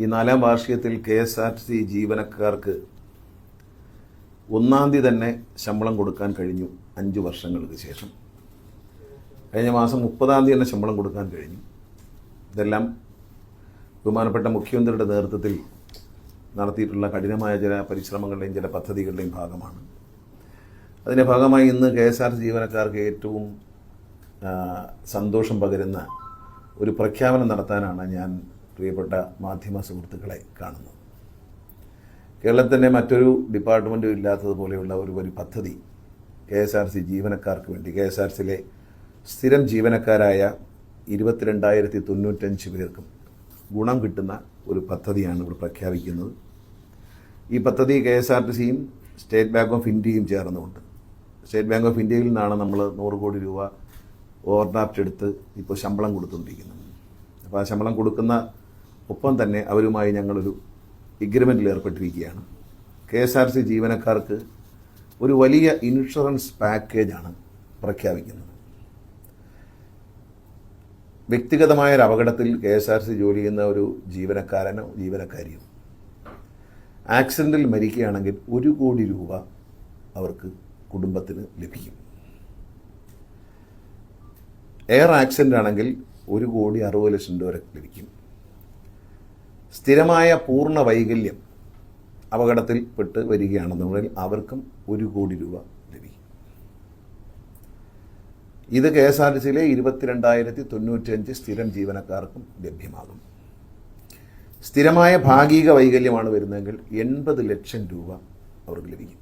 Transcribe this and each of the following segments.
ഈ നാലാം വാർഷികത്തിൽ K S R T C ജീവനക്കാർക്ക് ഒന്നാം തീയതി തന്നെ ശമ്പളം കൊടുക്കാൻ കഴിഞ്ഞു അഞ്ച് വർഷങ്ങൾക്ക് ശേഷം. കഴിഞ്ഞ മാസം മുപ്പതാം തീയതി തന്നെ ശമ്പളം കൊടുക്കാൻ കഴിഞ്ഞു. ഇതെല്ലാം ബഹുമാനപ്പെട്ട മുഖ്യമന്ത്രിയുടെ നേതൃത്വത്തിൽ നടത്തിയിട്ടുള്ള കഠിനമായ ചില പരിശ്രമങ്ങളുടെയും ചില പദ്ധതികളുടെയും ഭാഗമാണ്. അതിന്റെ ഭാഗമായി ഇന്ന് കെ എസ് ആർ ജീവനക്കാർക്ക് ഏറ്റവും സന്തോഷം പകരുന്ന ഒരു പ്രഖ്യാപനം നടത്താനാണ് ഞാൻ പ്രിയപ്പെട്ട മാധ്യമ സുഹൃത്തുക്കളെ കാണുന്നു. കേരളത്തിന്റെ മറ്റൊരു ഡിപ്പാർട്ട്മെന്റും ഇല്ലാത്തതുപോലെയുള്ള ഒരു ഒരു പദ്ധതി കെ എസ് ആർ സി ജീവനക്കാർക്ക് വേണ്ടി കെ എസ് ആർ സിയിലെ സ്ഥിരം ജീവനക്കാരായ ഇരുപത്തിരണ്ടായിരത്തി തൊണ്ണൂറ്റഞ്ച് പേർക്കും ഗുണം കിട്ടുന്ന ഒരു പദ്ധതിയാണ് ഇവിടെ പ്രഖ്യാപിക്കുന്നത്. ഈ പദ്ധതി കെ എസ് ആർ ടി സിയും സ്റ്റേറ്റ് ബാങ്ക് ഓഫ് ഇന്ത്യയും ചേർന്നുകൊണ്ട് സ്റ്റേറ്റ് ബാങ്ക് ഓഫ് ഇന്ത്യയിൽ നിന്നാണ് നമ്മൾ നൂറ് കോടി രൂപ ഓവർഡ്രാഫ്റ്റ് എടുത്ത് ഇപ്പോൾ ശമ്പളം കൊടുത്തുകൊണ്ടിരിക്കുന്നത്. അപ്പോൾ ആ ശമ്പളം കൊടുക്കുന്ന ഒപ്പം തന്നെ അവരുമായി ഞങ്ങളൊരു എഗ്രിമെന്റിൽ ഏർപ്പെട്ടിരിക്കുകയാണ്. കെ എസ് ആർ സി ജീവനക്കാർക്ക് ഒരു വലിയ ഇൻഷുറൻസ് പാക്കേജാണ് പ്രഖ്യാപിക്കുന്നത്. വ്യക്തിഗതമായ ഒരു അപകടത്തിൽ കെ എസ് ആർ സി ജോലി ചെയ്യുന്ന ഒരു ജീവനക്കാരനോ ജീവനക്കാരിയോ ആക്സിഡന്റിൽ മരിക്കുകയാണെങ്കിൽ ഒരു കോടി രൂപ അവർക്ക് കുടുംബത്തിന് ലഭിക്കും. എയർ ആക്സിഡന്റ് ആണെങ്കിൽ ഒരു കോടി അറുപത് ലക്ഷം രൂപ വരെ ലഭിക്കും. സ്ഥിരമായ പൂർണ വൈകല്യം അപകടത്തിൽ പെട്ട് വരികയാണെന്നുണ്ടെങ്കിൽ അവർക്കും ഒരു കോടി രൂപ ലഭിക്കും. ഇത് കെ എസ് ആർ ടി സിയിലെ ഇരുപത്തിരണ്ടായിരത്തി തൊണ്ണൂറ്റഞ്ച് സ്ഥിരം ജീവനക്കാർക്കും ലഭ്യമാകും. സ്ഥിരമായ ഭാഗിക വൈകല്യമാണ് വരുന്നതെങ്കിൽ എൺപത് ലക്ഷം രൂപ അവർക്ക് ലഭിക്കും.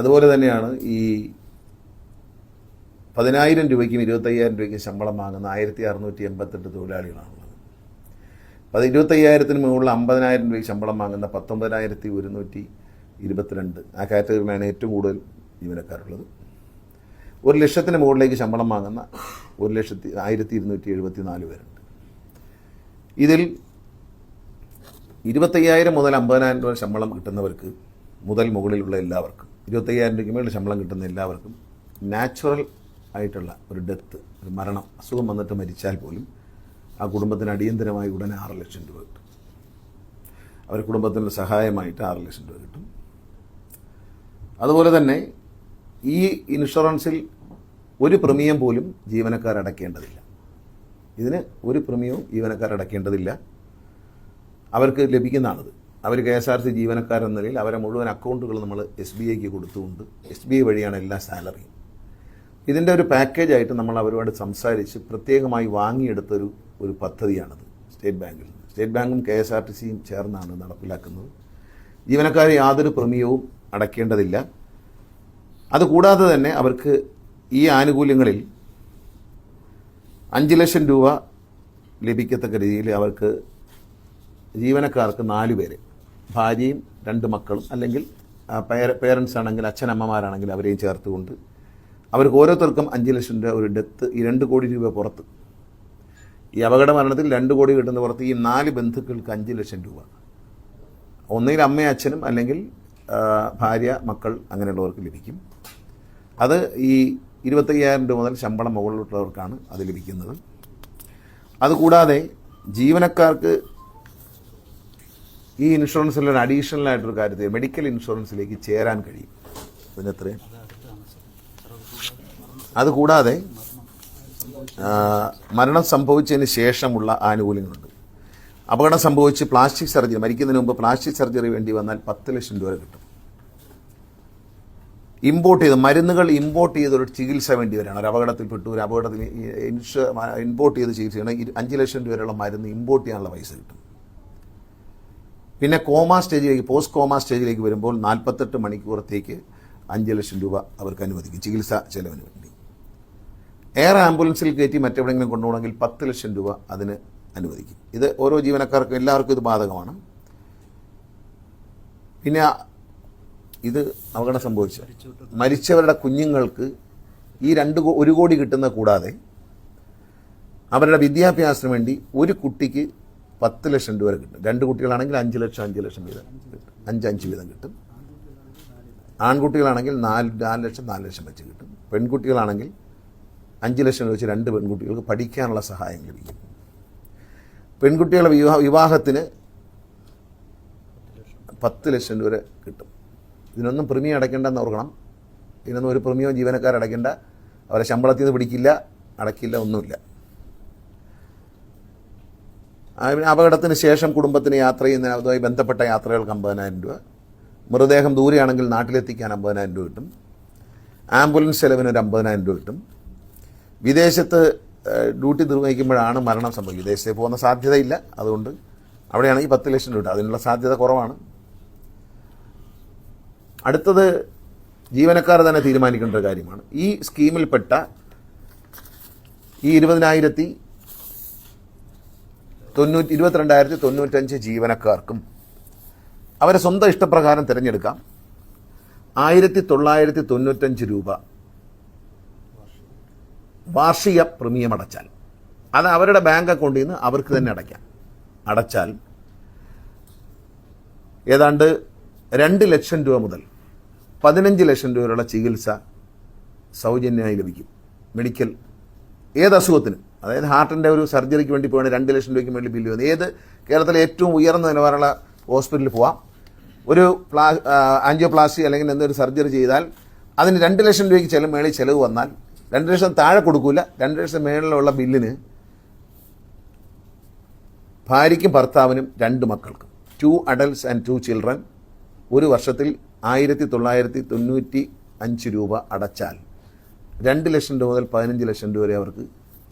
അതുപോലെ തന്നെയാണ് ഈ പതിനായിരം രൂപയ്ക്കും ഇരുപത്തയ്യായിരം രൂപയ്ക്കും ശമ്പളം വാങ്ങുന്ന ആയിരത്തി അറുന്നൂറ്റി എൺപത്തെട്ട് തൊഴിലാളികളാണുള്ളത്. അത് ഇരുപത്തയ്യായിരത്തിന് മുകളിൽ അമ്പതിനായിരം രൂപയ്ക്ക് ശമ്പളം വാങ്ങുന്ന പത്തൊമ്പതിനായിരത്തി ഒരുന്നൂറ്റി ഇരുപത്തിരണ്ട്. ആ കാറ്റഗറിയിലാണ് ഏറ്റവും കൂടുതൽ ജീവനക്കാരുള്ളത്. ഒരു ലക്ഷത്തിന് മുകളിലേക്ക് ശമ്പളം വാങ്ങുന്ന ഒരു ലക്ഷത്തി ആയിരത്തി ഇരുന്നൂറ്റി എഴുപത്തി നാല് പേരുണ്ട്. ഇതിൽ ഇരുപത്തയ്യായിരം മുതൽ അമ്പതിനായിരം രൂപ ശമ്പളം കിട്ടുന്നവർക്ക് മുതൽ മുകളിലുള്ള എല്ലാവർക്കും ഇരുപത്തയ്യായിരം രൂപയ്ക്ക് മേളിൽ ശമ്പളം കിട്ടുന്ന എല്ലാവർക്കും നാച്ചുറൽ ആയിട്ടുള്ള ഒരു ഡെത്ത് ഒരു മരണം അസുഖം വന്നിട്ട് മരിച്ചാൽ പോലും ആ കുടുംബത്തിന് അടിയന്തരമായി ഉടനെ ആറ് ലക്ഷം രൂപ കിട്ടും. അവർ കുടുംബത്തിന് സഹായമായിട്ട് ആറ് ലക്ഷം രൂപ കിട്ടും. അതുപോലെ തന്നെ ഈ ഇൻഷുറൻസിൽ ഒരു പ്രീമിയം പോലും ജീവനക്കാർ അടയ്ക്കേണ്ടതില്ല ഇതിന് ഒരു പ്രീമിയവും ജീവനക്കാർ അടയ്ക്കേണ്ടതില്ല അവർക്ക് ലഭിക്കുന്നതാണിത്. അവർ കെ എസ് ആർ സി ജീവനക്കാരെന്ന നിലയിൽ അവരെ മുഴുവൻ അക്കൗണ്ടുകൾ നമ്മൾ എസ് ബി ഐക്ക് കൊടുത്തുകൊണ്ട് എസ് ബി ഐ വഴിയാണ് എല്ലാ സാലറിയും. ഇതിന്റെ ഒരു പാക്കേജായിട്ട് നമ്മൾ അവരോട് സംസാരിച്ച് പ്രത്യേകമായി വാങ്ങിയെടുത്തൊരു ഒരു പദ്ധതിയാണത് സ്റ്റേറ്റ് ബാങ്കിൽ. സ്റ്റേറ്റ് ബാങ്കും കെ എസ് ആർ ടി സിയും ചേർന്നാണ് നടപ്പിലാക്കുന്നത്. ജീവനക്കാർ യാതൊരു പ്രമേയവും അടയ്ക്കേണ്ടതില്ല. അതുകൂടാതെ തന്നെ അവർക്ക് ഈ ആനുകൂല്യങ്ങളിൽ അഞ്ച് ലക്ഷം രൂപ ലഭിക്കത്തക്ക രീതിയിൽ അവർക്ക് ജീവനക്കാർക്ക് നാല് പേര് ഭാര്യയും രണ്ട് മക്കളും അല്ലെങ്കിൽ പേരൻസ് ആണെങ്കിൽ അച്ഛനമ്മമാരാണെങ്കിൽ അവരെയും ചേർത്തുകൊണ്ട് അവർക്ക് ഓരോരുത്തർക്കും അഞ്ച് ലക്ഷം രൂപ ഒരു ഡെത്ത് ഈ രണ്ട് കോടി രൂപ പുറത്ത്. ഈ അപകട മരണത്തിൽ രണ്ട് കോടി കിട്ടുന്ന പുറത്ത് ഈ നാല് ബന്ധുക്കൾക്ക് അഞ്ച് ലക്ഷം രൂപ. ഒന്നുകിൽ അമ്മയും അച്ഛനും അല്ലെങ്കിൽ ഭാര്യ മക്കൾ അങ്ങനെയുള്ളവർക്ക് ലഭിക്കും. അത് ഈ ഇരുപത്തയ്യായിരം രൂപ മുതൽ ശമ്പളം മുകളിലുള്ളവർക്കാണ് അത് ലഭിക്കുന്നത്. അതുകൂടാതെ ജീവനക്കാർക്ക് ഈ ഇൻഷുറൻസിൽ ഒരു അഡീഷണൽ ആയിട്ടൊരു കാര്യത്തിൽ മെഡിക്കൽ ഇൻഷുറൻസിലേക്ക് ചേരാൻ കഴിയും. അതിനെത്രയും അതുകൂടാതെ മരണം സംഭവിച്ചതിന് ശേഷമുള്ള ആനുകൂല്യങ്ങളുണ്ട്. അപകടം സംഭവിച്ച് പ്ലാസ്റ്റിക് സർജറി മരിക്കുന്നതിന് മുമ്പ് പ്ലാസ്റ്റിക് സർജറി വേണ്ടി വന്നാൽ പത്ത് ലക്ഷം രൂപ കിട്ടും. ഇമ്പോർട്ട് ചെയ്ത് മരുന്നുകൾ ഇമ്പോർട്ട് ചെയ്തൊരു ചികിത്സ വേണ്ടി വരികയാണ്. ഒരു അപകടത്തിൽപ്പെട്ടു ഒരു അപകടത്തിൽ ഇൻഷ ഇമ്പോർട്ട് ചെയ്ത് ചികിത്സയാണ്. അഞ്ച് ലക്ഷം രൂപയുള്ള മരുന്ന് ഇമ്പോർട്ട് ചെയ്യാനുള്ള പൈസ കിട്ടും. പിന്നെ കോമ സ്റ്റേജിലേക്ക് പോസ്റ്റ് കോമ സ്റ്റേജിലേക്ക് വരുമ്പോൾ നാൽപ്പത്തെട്ട് മണിക്കൂറത്തേക്ക് അഞ്ച് ലക്ഷം രൂപ അവർക്ക് അനുവദിക്കും. ചികിത്സാ ചെലവിന് വേണ്ടി. എയർ ആംബുലൻസിൽ കയറ്റി മറ്റെവിടെയെങ്കിലും കൊണ്ടുപോകണമെങ്കിൽ പത്ത് ലക്ഷം രൂപ അതിന് അനുവദിക്കും. ഇത് ഓരോ ജീവനക്കാർക്കും എല്ലാവർക്കും ഇത് ബാധകമാണ്. പിന്നെ ഇത് അപകടം സംഭവിച്ച മരിച്ചവരുടെ കുഞ്ഞുങ്ങൾക്ക് ഈ രണ്ട് ഒരു കോടി കിട്ടുന്ന കൂടാതെ അവരുടെ വിദ്യാഭ്യാസത്തിന് വേണ്ടി ഒരു കുട്ടിക്ക് പത്ത് ലക്ഷം രൂപ കിട്ടും. രണ്ട് കുട്ടികളാണെങ്കിൽ അഞ്ച് ലക്ഷം അഞ്ച് ലക്ഷം വീതം അഞ്ച് അഞ്ച് വീതം കിട്ടും. ആൺകുട്ടികളാണെങ്കിൽ നാല് നാല് ലക്ഷം നാല് ലക്ഷം വെച്ച് കിട്ടും. പെൺകുട്ടികളാണെങ്കിൽ അഞ്ച് ലക്ഷം രൂപ വെച്ച് രണ്ട് പെൺകുട്ടികൾക്ക് പഠിക്കാനുള്ള സഹായം ലഭിക്കും. പെൺകുട്ടികളുടെ വിവാഹ വിവാഹത്തിന് പത്ത് ലക്ഷം രൂപ വരെ കിട്ടും. ഇതിനൊന്നും പ്രീമിയം അടയ്ക്കേണ്ടെന്ന് ഓർക്കണം. ഇതിനൊന്നും ഒരു പ്രീമിയം ജീവനക്കാർ അടയ്ക്കേണ്ട. അവരെ ശമ്പളത്തിൽ നിന്ന് പിടിക്കില്ല അടയ്ക്കില്ല ഒന്നുമില്ല. അപകടത്തിന് ശേഷം കുടുംബത്തിന് യാത്ര ചെയ്യുന്ന അതുമായി ബന്ധപ്പെട്ട യാത്രകൾക്ക് അമ്പതിനായിരം രൂപ. മൃതദേഹം ദൂരെയാണെങ്കിൽ നാട്ടിലെത്തിക്കാൻ അമ്പതിനായിരം രൂപ കിട്ടും. ആംബുലൻസ് ചെലവിന് ഒരു അമ്പതിനായിരം രൂപ കിട്ടും. വിദേശത്ത് ഡ്യൂട്ടി നിർവഹിക്കുമ്പോഴാണ് മരണം സംഭവിക്കുന്നത് വിദേശത്തേക്ക് പോകുന്ന സാധ്യതയില്ല. അതുകൊണ്ട് അവിടെയാണെങ്കിൽ പത്ത് ലക്ഷം രൂപ അതിനുള്ള സാധ്യത കുറവാണ്. അടുത്തത് ജീവനക്കാർ തന്നെ തീരുമാനിക്കേണ്ട ഒരു കാര്യമാണ്. ഈ സ്കീമിൽപ്പെട്ട ഈ ഇരുപതിനായിരത്തി തൊണ്ണൂറ്റി ഇരുപത്തിരണ്ടായിരത്തി തൊണ്ണൂറ്റഞ്ച് ജീവനക്കാർക്കും അവരെ സ്വന്തം ഇഷ്ടപ്രകാരം തിരഞ്ഞെടുക്കാം. ആയിരത്തി തൊള്ളായിരത്തി തൊണ്ണൂറ്റഞ്ച് രൂപ വാർഷിക പ്രീമിയം അടച്ചാൽ. അത് അവരുടെ ബാങ്ക് അക്കൗണ്ടിൽ നിന്ന് അവർക്ക് തന്നെ അടയ്ക്കാം. അടച്ചാൽ ഏതാണ്ട് രണ്ട് ലക്ഷം രൂപ മുതൽ പതിനഞ്ച് ലക്ഷം രൂപ ചികിത്സ സൗജന്യമായി ലഭിക്കും. മെഡിക്കൽ ഏത് അസുഖത്തിനും. അതായത് ഹാർട്ടിന്റെ ഒരു സർജറിക്ക് വേണ്ടി പോകണം രണ്ട് ലക്ഷം രൂപയ്ക്ക് വേണ്ടി ബില്ല് വന്നു. ഏത് കേരളത്തിലെ ഏറ്റവും ഉയർന്ന നിലവാരമുള്ള ഹോസ്പിറ്റലിൽ പോവാം. ഒരു പ്ലാ ആൻജിയോപ്ലാസ്റ്റി അല്ലെങ്കിൽ എന്തൊരു സർജറി ചെയ്താൽ അതിന് രണ്ട് ലക്ഷം രൂപയ്ക്ക് ചെലവ് മേളിൽ ചിലവ് വന്നാൽ രണ്ട് ലക്ഷം താഴെ കൊടുക്കൂല. രണ്ട് ലക്ഷം മേളിലുള്ള ബില്ലിന് ഭാര്യയ്ക്കും ഭർത്താവിനും രണ്ട് മക്കൾക്കും. Two adults and two children ഒരു വർഷത്തിൽ ആയിരത്തി തൊള്ളായിരത്തി തൊണ്ണൂറ്റി അഞ്ച് രൂപ അടച്ചാൽ രണ്ട് ലക്ഷം രൂപ മുതൽ പതിനഞ്ച് ലക്ഷം രൂപ വരെ അവർക്ക്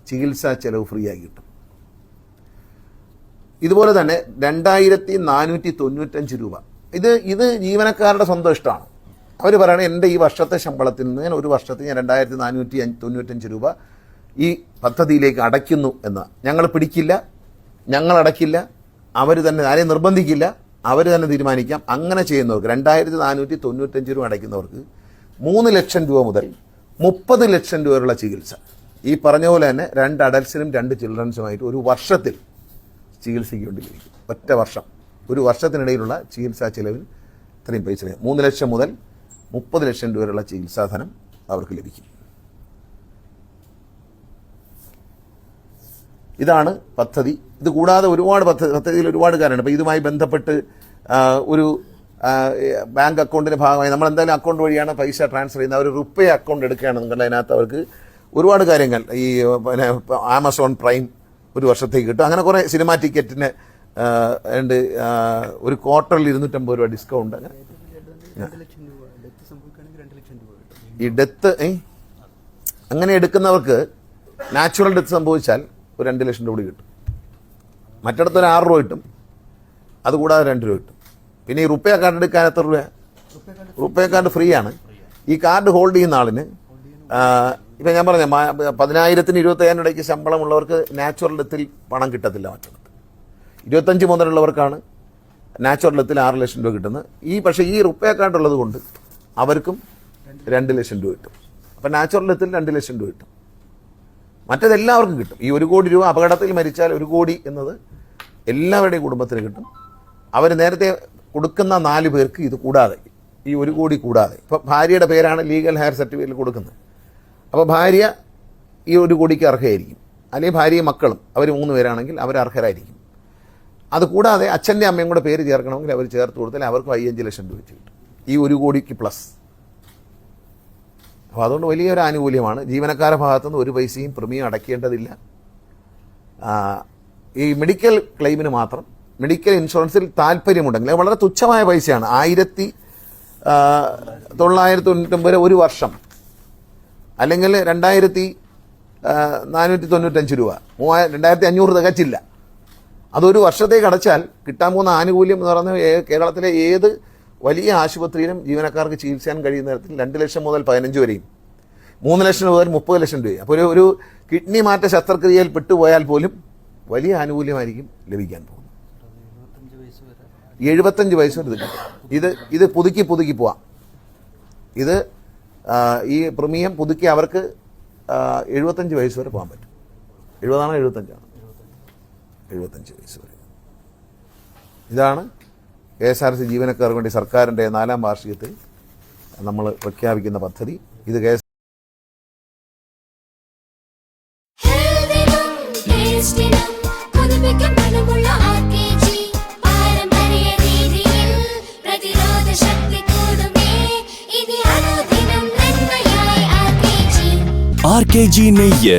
ചികിത്സാ ചെലവ് ഫ്രീ ആയി കിട്ടും. ഇതുപോലെ തന്നെ രണ്ടായിരത്തി നാനൂറ്റി തൊണ്ണൂറ്റഞ്ച് രൂപ. ഇത് ഇത് ജീവനക്കാരുടെ സ്വന്തം ഇഷ്ടമാണ് അവർ പറയണത് എന്റെ ഈ വർഷത്തെ ശമ്പളത്തിൽ നിന്ന് ഞാൻ ഒരു വർഷത്തിൽ ഞാൻ രണ്ടായിരത്തി നാനൂറ്റി തൊണ്ണൂറ്റഞ്ച് രൂപ ഈ പദ്ധതിയിലേക്ക് അടയ്ക്കുന്നു എന്ന്. ഞങ്ങൾ പിടിക്കില്ല ഞങ്ങൾ അടയ്ക്കില്ല അവർ തന്നെ ആരെയും നിർബന്ധിക്കില്ല അവർ തന്നെ തീരുമാനിക്കാം. അങ്ങനെ ചെയ്യുന്നവർക്ക് രണ്ടായിരത്തി നാനൂറ്റി തൊണ്ണൂറ്റഞ്ച് രൂപ അടയ്ക്കുന്നവർക്ക് മൂന്ന് ലക്ഷം രൂപ മുതൽ മുപ്പത് ലക്ഷം രൂപ വരെയുള്ള ചികിത്സ. ഈ പറഞ്ഞ പോലെ തന്നെ രണ്ട് അഡൽസിനും രണ്ട് ചിൽഡ്രൻസുമായിട്ട് ഒരു വർഷത്തിൽ ചികിത്സയ്ക്ക് വേണ്ടി ഒറ്റ വർഷം. ഒരു വർഷത്തിനിടയിലുള്ള ചികിത്സാ ചിലവിൽ ഇത്രയും പൈസ. മൂന്ന് ലക്ഷം മുതൽ മുപ്പത് ലക്ഷം രൂപയുള്ള വരെയുള്ള ചികിത്സാധനം അവർക്ക് ലഭിക്കും. ഇതാണ് പദ്ധതി. ഇത് കൂടാതെ ഒരുപാട് പദ്ധതി പദ്ധതിയിൽ ഒരുപാട് കാര്യമുണ്ട് അപ്പോൾ ഇതുമായി ബന്ധപ്പെട്ട് ഒരു ബാങ്ക് അക്കൗണ്ടിന്റെ ഭാഗമായി നമ്മൾ എന്തായാലും അക്കൗണ്ട് വഴിയാണ് പൈസ ട്രാൻസ്ഫർ ചെയ്യുന്നത്. അവർ റുപ്പേ അക്കൗണ്ട് എടുക്കുകയാണെന്നുണ്ടെങ്കിൽ അതിനകത്ത് അവർക്ക് ഒരുപാട് കാര്യങ്ങൾ. ഈ പിന്നെ ആമസോൺ പ്രൈം ഒരു വർഷത്തേക്ക് കിട്ടും. അങ്ങനെ കുറേ സിനിമാ ടിക്കറ്റിന് ഉണ്ട്. ഒരു ക്വാർട്ടറിൽ ഇരുന്നൂറ്റമ്പത് രൂപ ഡിസ്കൗണ്ട്. അങ്ങനെ രണ്ട് ലക്ഷം രൂപ ഡെത്ത് സംഭവിക്കുകയാണെങ്കിൽ രണ്ട് ലക്ഷം ഈ ഡെത്ത് അങ്ങനെ എടുക്കുന്നവർക്ക് നാച്ചുറൽ ഡെത്ത് സംഭവിച്ചാൽ ഒരു രണ്ട് ലക്ഷം രൂപ കൂടി കിട്ടും. മറ്റിടത്ത് ഒരു ആറ് രൂപ കിട്ടും. അതുകൂടാതെ രണ്ട് രൂപ കിട്ടും. പിന്നെ ഈ റുപ്പേ കാർഡ് എടുക്കാൻ എത്ര രൂപ റുപ്പേ കാർഡ് ഫ്രീ ആണ്. ഈ കാർഡ് ഹോൾഡ് ചെയ്യുന്ന ആളിന് ഇപ്പം ഞാൻ പറഞ്ഞ പതിനായിരത്തിന് ഇരുപത്തയ്യായിരം ഇടയ്ക്ക് ശമ്പളമുള്ളവർക്ക് നാച്ചുറൽ ഡെത്തിൽ പണം കിട്ടത്തില്ല മറ്റിടത്ത് ഇരുപത്തഞ്ച് മുതലുള്ളവർക്കാണ് നാച്ചുറൽ ഡെത്തിൽ ആറ് ലക്ഷം രൂപ കിട്ടുന്നത്. ഈ പക്ഷേ ഈ റുപ്പേ കാർഡ് ഉള്ളത് കൊണ്ട് അവർക്കും രണ്ട് ലക്ഷം രൂപ കിട്ടും. അപ്പം നാച്ചുറൽ ഡെത്തിൽ രണ്ട് ലക്ഷം രൂപ കിട്ടും. മറ്റേതെല്ലാവർക്കും കിട്ടും. ഈ ഒരു കോടി രൂപ അപകടത്തിൽ മരിച്ചാൽ ഒരു കോടി എന്നത് എല്ലാവരുടെയും കുടുംബത്തിന് കിട്ടും. അവർ നേരത്തെ കൊടുക്കുന്ന നാല് പേർക്ക് ഇത് കൂടാതെ ഈ ഒരു കോടി കൂടാതെ. ഇപ്പോൾ ഭാര്യയുടെ പേരാണ് ലീഗൽ ഹയർ സർട്ടിഫിക്കറ്റിൽ കൊടുക്കുന്നത്. അപ്പോൾ ഭാര്യ ഈ ഒരു കോടിക്ക് അർഹയായിരിക്കും. അല്ലെങ്കിൽ ഭാര്യയും മക്കളും അവർ മൂന്ന് പേരാണെങ്കിൽ അവർ അർഹരായിരിക്കും. അതുകൂടാതെ അച്ഛന്റെ അമ്മയും കൂടെ പേര് ചേർക്കണമെങ്കിൽ അവർ ചേർത്ത് കൊടുത്താൽ അവർക്ക് അയ്യഞ്ച് ലക്ഷം രൂപ വെച്ച് കിട്ടും. ഈ ഒരു കോടിക്ക് പ്ലസ് അപ്പോൾ അതുകൊണ്ട് വലിയൊരു ആനുകൂല്യമാണ്. ജീവനക്കാരുടെ ഭാഗത്തുനിന്ന് ഒരു പൈസയും പ്രീമിയം അടയ്ക്കേണ്ടതില്ല. ഈ മെഡിക്കൽ ക്ലെയിമിന് മാത്രം മെഡിക്കൽ ഇൻഷുറൻസിൽ താല്പര്യമുണ്ടെങ്കിൽ വളരെ തുച്ഛമായ പൈസയാണ്. ആയിരത്തി തൊള്ളായിരത്തി തൊണ്ണൂറ്റൊമ്പത് രൂപ ഒരു വർഷം. അല്ലെങ്കിൽ രണ്ടായിരത്തി നാനൂറ്റി തൊണ്ണൂറ്റഞ്ച് രൂപ. മൂവായിരം രണ്ടായിരത്തി അഞ്ഞൂറ് തികച്ചില്ല. അതൊരു വർഷത്തേക്ക് അടച്ചാൽ കിട്ടാൻ പോകുന്ന ആനുകൂല്യം എന്ന് പറയുന്നത് കേരളത്തിലെ ഏത് വലിയ ആശുപത്രിയിലും ജീവനക്കാർക്ക് ചികിത്സിക്കാൻ കഴിയുന്ന തരത്തിൽ രണ്ട് ലക്ഷം മുതൽ പതിനഞ്ച് വരെയും മൂന്ന് ലക്ഷം മുതൽ മുപ്പത് ലക്ഷം രൂപയും. അപ്പോൾ ഒരു ഒരു കിഡ്നി മാറ്റ ശസ്ത്രക്രിയയിൽ പെട്ടുപോയാൽ പോലും വലിയ ആനുകൂല്യമായിരിക്കും ലഭിക്കാൻ പോകുന്നത്. എഴുപത്തഞ്ച് വയസ്സ് വരെ ഇത് ഇത് ഇത് പുതുക്കി പുതുക്കി പോവാം. ഇത് ഈ പ്രീമിയം പുതുക്കി അവർക്ക് എഴുപത്തഞ്ച് വയസ്സ് വരെ പോകാൻ പറ്റും. എഴുപതാണോ എഴുപത്തഞ്ചാണോ? എഴുപത്തഞ്ച് വയസ്സ് വരെ. ഇതാണ് കെ എസ് ആർ സി ജീവനക്കാർക്ക് വേണ്ടി സർക്കാരിന്റെ നാലാം വാർഷികത്തിൽ നമ്മൾ പ്രഖ്യാപിക്കുന്ന പദ്ധതി. ഇത് K S. R K G നെയ്യ്